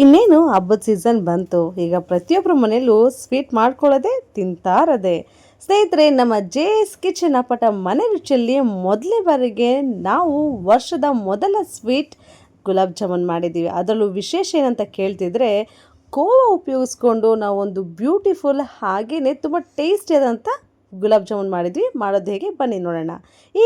ಇನ್ನೇನು ಹಬ್ಬದ ಸೀಸನ್ ಬಂತು. ಈಗ ಪ್ರತಿಯೊಬ್ಬರ ಮನೆಯಲ್ಲೂ ಸ್ವೀಟ್ ಮಾಡ್ಕೊಳ್ಳೋದೆ ತಿಂತಾರದೆ ಸ್ನೇಹಿತರೆ, ನಮ್ಮ ಜೆ ಎಸ್ ಕಿಚನ್ ಅಪಟ ಮನೆ ರುಚಿಯಲ್ಲಿ ಮೊದಲೇ ಬಾರಿಗೆ ನಾವು ವರ್ಷದ ಮೊದಲ ಸ್ವೀಟ್ ಗುಲಾಬ್ ಜಾಮೂನ್ ಮಾಡಿದ್ದೀವಿ. ಅದರಲ್ಲೂ ವಿಶೇಷ ಏನಂತ ಕೇಳ್ತಿದ್ರೆ, ಕೋವಾ ಉಪಯೋಗಿಸ್ಕೊಂಡು ನಾವೊಂದು ಬ್ಯೂಟಿಫುಲ್ ಹಾಗೆಯೇ ತುಂಬ ಟೇಸ್ಟಿಯಾದಂಥ ಗುಲಾಬ್ ಜಾಮೂನ್ ಮಾಡಿದ್ವಿ. ಮಾಡೋದು ಹೇಗೆ? ಬನ್ನಿ ನೋಡೋಣ.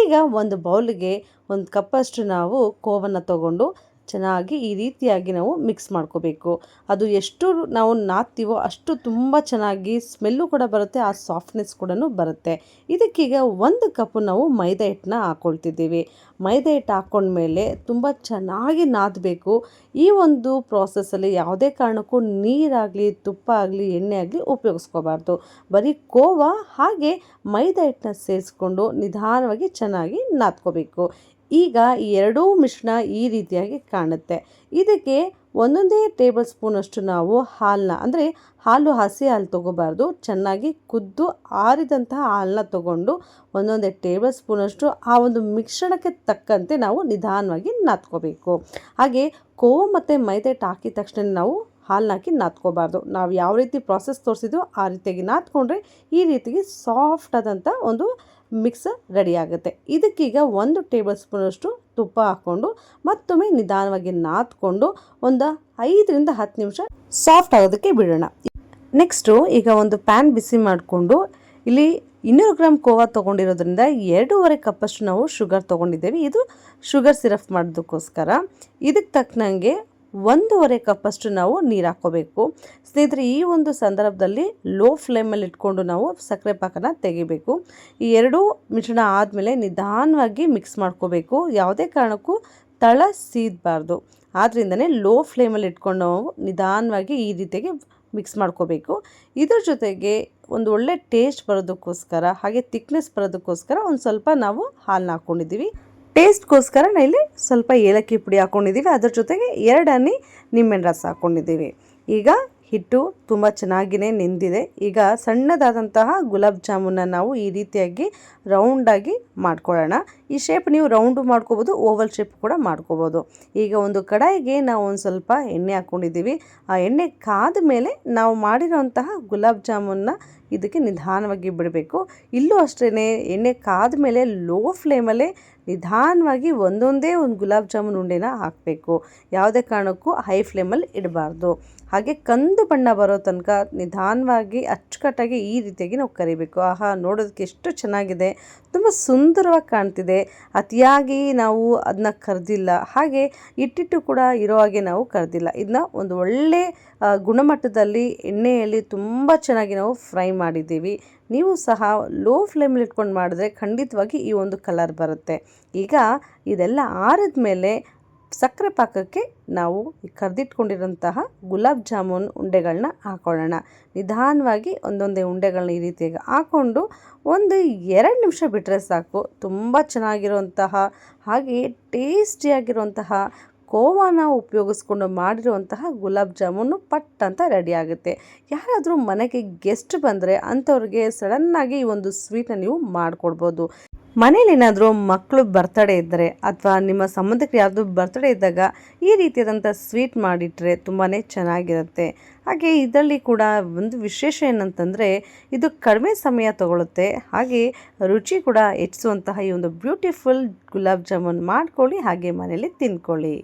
ಈಗ ಒಂದು ಬೌಲ್ಗೆ ಒಂದು ಕಪ್ಪಷ್ಟು ನಾವು ಕೋವನ್ನು ತಗೊಂಡು ಚೆನ್ನಾಗಿ ಈ ರೀತಿಯಾಗಿ ನಾವು ಮಿಕ್ಸ್ ಮಾಡ್ಕೋಬೇಕು. ಅದು ಎಷ್ಟು ನಾವು ನಾದ್ತೀವೋ ಅಷ್ಟು ತುಂಬ ಚೆನ್ನಾಗಿ ಸ್ಮೆಲ್ಲು ಕೂಡ ಬರುತ್ತೆ, ಆ ಸಾಫ್ಟ್ನೆಸ್ ಕೂಡ ಬರುತ್ತೆ. ಇದಕ್ಕೀಗ ಒಂದು ಕಪ್ಪು ನಾವು ಮೈದಾ ಹಿಟ್ಟನ್ನ ಹಾಕ್ಕೊಳ್ತಿದ್ದೀವಿ ಮೈದಾ ಹಿಟ್ಟು ಹಾಕ್ಕೊಂಡ್ಮೇಲೆ ತುಂಬ ಚೆನ್ನಾಗಿ ನಾದಬೇಕು. ಈ ಒಂದು ಪ್ರಾಸೆಸ್ಸಲ್ಲಿ ಯಾವುದೇ ಕಾರಣಕ್ಕೂ ನೀರಾಗಲಿ, ತುಪ್ಪ ಆಗಲಿ, ಎಣ್ಣೆ ಆಗಲಿ ಉಪಯೋಗಿಸ್ಕೋಬಾರ್ದು. ಬರೀ ಕೋವಾ ಹಾಗೆ ಮೈದಾ ಹಿಟ್ಟನ್ನ ಸೇರಿಸ್ಕೊಂಡು ನಿಧಾನವಾಗಿ ಚೆನ್ನಾಗಿ ನಾದ್ಕೋಬೇಕು. ಈಗ ಈ ಎರಡೂ ಮಿಶ್ರಣ ಈ ರೀತಿಯಾಗಿ ಕಾಣುತ್ತೆ. ಇದಕ್ಕೆ ಒಂದೊಂದೇ ಟೇಬಲ್ ಸ್ಪೂನಷ್ಟು ನಾವು ಹಾಲನ್ನ, ಅಂದರೆ ಹಾಲು ಹಸಿ ಹಾಲು ತೊಗೋಬಾರ್ದು, ಚೆನ್ನಾಗಿ ಕುದ್ದು ಆರಿದಂತಹ ಹಾಲನ್ನ ತೊಗೊಂಡು ಒಂದೊಂದೇ ಟೇಬಲ್ ಸ್ಪೂನಷ್ಟು ಆ ಒಂದು ಮಿಶ್ರಣಕ್ಕೆ ತಕ್ಕಂತೆ ನಾವು ನಿಧಾನವಾಗಿ ನಾದ್ಕೋಬೇಕು. ಹಾಗೆ ಕೋವು ಮತ್ತು ಮೈದಾ ಹಿಟ್ಟು ಹಾಕಿದ ತಕ್ಷಣ ನಾವು ಹಾಲನ್ನ ಹಾಕಿ ನಾವು ಯಾವ ರೀತಿ ಪ್ರಾಸೆಸ್ ತೋರಿಸಿದ್ವೋ ಆ ರೀತಿಯಾಗಿ ನಾದ್ಕೊಂಡ್ರೆ ಈ ರೀತಿಗೆ ಸಾಫ್ಟ್ ಆದಂಥ ಒಂದು ಮಿಕ್ಸ್ ರೆಡಿ ಆಗುತ್ತೆ ಇದಕ್ಕೀಗ ಒಂದು ಟೇಬಲ್ ಸ್ಪೂನಷ್ಟು ತುಪ್ಪ ಹಾಕ್ಕೊಂಡು ಮತ್ತೊಮ್ಮೆ ನಿಧಾನವಾಗಿ ನಾದ್ಕೊಂಡು ಒಂದು ಐದರಿಂದ ಹತ್ತು ನಿಮಿಷ ಸಾಫ್ಟ್ ಆಗೋದಕ್ಕೆ ಬಿಡೋಣ. ನೆಕ್ಸ್ಟು ಈಗ ಒಂದು ಪ್ಯಾನ್ ಬಿಸಿ ಮಾಡಿಕೊಂಡು ಇಲ್ಲಿ ಇನ್ನೂರು ಗ್ರಾಮ್ ಕೋವಾ ತೊಗೊಂಡಿರೋದ್ರಿಂದ ಎರಡೂವರೆ ಕಪ್ಪಷ್ಟು ನಾವು ಶುಗರ್ ತೊಗೊಂಡಿದ್ದೇವೆ. ಇದು ಶುಗರ್ ಸಿರಪ್ ಮಾಡೋದಕ್ಕೋಸ್ಕರ. ಇದಕ್ಕೆ ತಕ್ಕನಂಗೆ ಒಂದೂವರೆ ಕಪ್ಪಷ್ಟು ನಾವು ನೀರು ಹಾಕ್ಕೋಬೇಕು. ಸ್ನೇಹಿತರೆ, ಈ ಒಂದು ಸಂದರ್ಭದಲ್ಲಿ ಲೋ ಫ್ಲೇಮಲ್ಲಿ ಇಟ್ಕೊಂಡು ನಾವು ಸಕ್ಕರೆ ಪಾಕನ ತೆಗಿಬೇಕು. ಈ ಎರಡೂ ಮಿಶ್ರಣ ಆದಮೇಲೆ ನಿಧಾನವಾಗಿ ಮಿಕ್ಸ್ ಮಾಡ್ಕೋಬೇಕು. ಯಾವುದೇ ಕಾರಣಕ್ಕೂ ತಳ ಸೀದಬಾರ್ದು ಆದ್ದರಿಂದನೇ ಲೋ ಫ್ಲೇಮಲ್ಲಿ ಇಟ್ಕೊಂಡು ನಾವು ನಿಧಾನವಾಗಿ ಈ ರೀತಿಯಾಗಿ ಮಿಕ್ಸ್ ಮಾಡ್ಕೋಬೇಕು. ಇದ್ರ ಜೊತೆಗೆ ಒಂದು ಒಳ್ಳೆ ಟೇಸ್ಟ್ ಬರೋದಕ್ಕೋಸ್ಕರ, ಹಾಗೆ ತಿಕ್ನೆಸ್ ಬರೋದಕ್ಕೋಸ್ಕರ ಒಂದು ಸ್ವಲ್ಪ ನಾವು ಹಾಲನ್ನ ಹಾಕ್ಕೊಂಡಿದ್ದೀವಿ ಟೇಸ್ಟ್ಗೋಸ್ಕರ ಇಲ್ಲಿ ಸ್ವಲ್ಪ ಏಲಕ್ಕಿ ಪುಡಿ ಹಾಕ್ಕೊಂಡಿದ್ದೀವಿ ಅದ್ರ ಜೊತೆಗೆ ಎರಡು ಹನಿ ನಿಂಬೆಹಣ್ಣು ರಸ ಹಾಕ್ಕೊಂಡಿದ್ದೀವಿ ಈಗ ಹಿಟ್ಟು ತುಂಬ ಚೆನ್ನಾಗಿಯೇ ನೆಂದಿದೆ. ಈಗ ಸಣ್ಣದಾದಂತಹ ಗುಲಾಬ್ ಜಾಮೂನ ನಾವು ಈ ರೀತಿಯಾಗಿ ರೌಂಡಾಗಿ ಮಾಡ್ಕೊಳ್ಳೋಣ. ಈ ಶೇಪ್ ನೀವು ರೌಂಡು ಮಾಡ್ಕೋಬೋದು ಓವಲ್ ಶೇಪ್ ಕೂಡ ಮಾಡ್ಕೋಬೋದು. ಈಗ ಒಂದು ಕಡಾಯಿಗೆ ನಾವು ಒಂದು ಸ್ವಲ್ಪ ಎಣ್ಣೆ ಹಾಕ್ಕೊಂಡಿದ್ದೀವಿ ಆ ಎಣ್ಣೆ ಕಾದ ಮೇಲೆ ನಾವು ಮಾಡಿರೋಂತಹ ಗುಲಾಬ್ ಜಾಮೂನ್ನ ಇದಕ್ಕೆ ನಿಧಾನವಾಗಿ ಬಿಡಬೇಕು. ಇಲ್ಲೂ ಅಷ್ಟೇ ಎಣ್ಣೆ ಕಾದ ಮೇಲೆ ಲೋ ಫ್ಲೇಮಲ್ಲೇ ನಿಧಾನವಾಗಿ ಒಂದೊಂದೇ ಒಂದು ಗುಲಾಬ್ ಜಾಮೂನ್ ಉಂಡೆನ ಹಾಕಬೇಕು. ಯಾವುದೇ ಕಾರಣಕ್ಕೂ ಹೈ ಫ್ಲೇಮಲ್ಲಿ ಇಡಬಾರ್ದು. ಹಾಗೆ ಕಂದು ಬಣ್ಣ ಬರೋ ತನಕ ನಿಧಾನವಾಗಿ ಅಚ್ಚುಕಟ್ಟಾಗಿ ಈ ರೀತಿಯಾಗಿ ನಾವು ಕರಿಬೇಕು. ಆಹಾ, ನೋಡೋದಕ್ಕೆ ಎಷ್ಟು ಚೆನ್ನಾಗಿದೆ. ತುಂಬ ಸುಂದರವಾಗಿ ಕಾಣ್ತಿದೆ. ಅತಿಯಾಗಿ ನಾವು ಅದನ್ನ ಕರೆದಿಲ್ಲ. ಹಾಗೆ ಇಟ್ಟಿಟ್ಟು ಕೂಡ ಇರೋ ಹಾಗೆ ನಾವು ಕರೆದಿಲ್ಲ. ಇದನ್ನ ಒಂದು ಒಳ್ಳೆ ಗುಣಮಟ್ಟದಲ್ಲಿ ಎಣ್ಣೆಯಲ್ಲಿ ತುಂಬ ಚೆನ್ನಾಗಿ ನಾವು ಫ್ರೈ ಮಾಡಿದ್ದೀವಿ. ನೀವು ಸಹ ಲೋ ಫ್ಲೇಮಲ್ಲಿ ಇಟ್ಕೊಂಡು ಮಾಡಿದ್ರೆ ಖಂಡಿತವಾಗಿ ಈ ಒಂದು ಕಲರ್ ಬರುತ್ತೆ. ಈಗ ಇದೆಲ್ಲ ಆರಿದ ಮೇಲೆ ಸಕ್ಕರೆ ಪಾಕಕ್ಕೆ ನಾವು ಕರೆದಿಟ್ಕೊಂಡಿರೋಂತಹ ಗುಲಾಬ್ ಜಾಮೂನ್ ಉಂಡೆಗಳನ್ನ ಹಾಕೊಳ್ಳೋಣ. ನಿಧಾನವಾಗಿ ಒಂದೊಂದೇ ಉಂಡೆಗಳನ್ನ ಈ ರೀತಿಯಾಗಿ ಹಾಕ್ಕೊಂಡು ಒಂದು ಎರಡು ನಿಮಿಷ ಬಿಟ್ಟರೆ ಸಾಕು. ತುಂಬ ಚೆನ್ನಾಗಿರುವಂತಹ ಹಾಗೆ ಟೇಸ್ಟಿಯಾಗಿರುವಂತಹ ಕೋವಾನ ಉಪಯೋಗಿಸ್ಕೊಂಡು ಮಾಡಿರುವಂತಹ ಗುಲಾಬ್ ಜಾಮೂನು ಪಟ್ ಅಂತ ರೆಡಿ ಆಗುತ್ತೆ. ಯಾರಾದರೂ ಮನೆಗೆ ಗೆಸ್ಟ್ ಬಂದರೆ ಅಂಥವ್ರಿಗೆ ಸಡನ್ನಾಗಿ ಈ ಒಂದು ಸ್ವೀಟನ್ನ ನೀವು ಮಾಡಿಕೊಡ್ಬೋದು. ಮನೇಲಿ ಏನಾದರೂ ಮಕ್ಕಳು ಬರ್ತಡೇ ಇದ್ದರೆ ಅಥವಾ ನಿಮ್ಮ ಸಂಬಂಧಕ್ಕೆ ಯಾರ್ದು ಬರ್ತಡೇ ಇದ್ದಾಗ ಈ ರೀತಿಯಾದಂಥ ಸ್ವೀಟ್ ಮಾಡಿಟ್ರೆ ತುಂಬಾ ಚೆನ್ನಾಗಿರುತ್ತೆ. ಹಾಗೆ ಇದರಲ್ಲಿ ಕೂಡ ಒಂದು ವಿಶೇಷ ಏನಂತಂದರೆ ಇದು ಕಡಿಮೆ ಸಮಯ ತಗೊಳುತ್ತೆ. ಹಾಗೆ ರುಚಿ ಕೂಡ ಹೆಚ್ಚಿಸುವಂತಹ ಈ ಒಂದು ಬ್ಯೂಟಿಫುಲ್ ಗುಲಾಬ್ ಜಾಮೂನ್ ಮಾಡ್ಕೊಳ್ಳಿ, ಹಾಗೆ ಮನೇಲಿ ತಿನ್ಕೊಳ್ಳಿ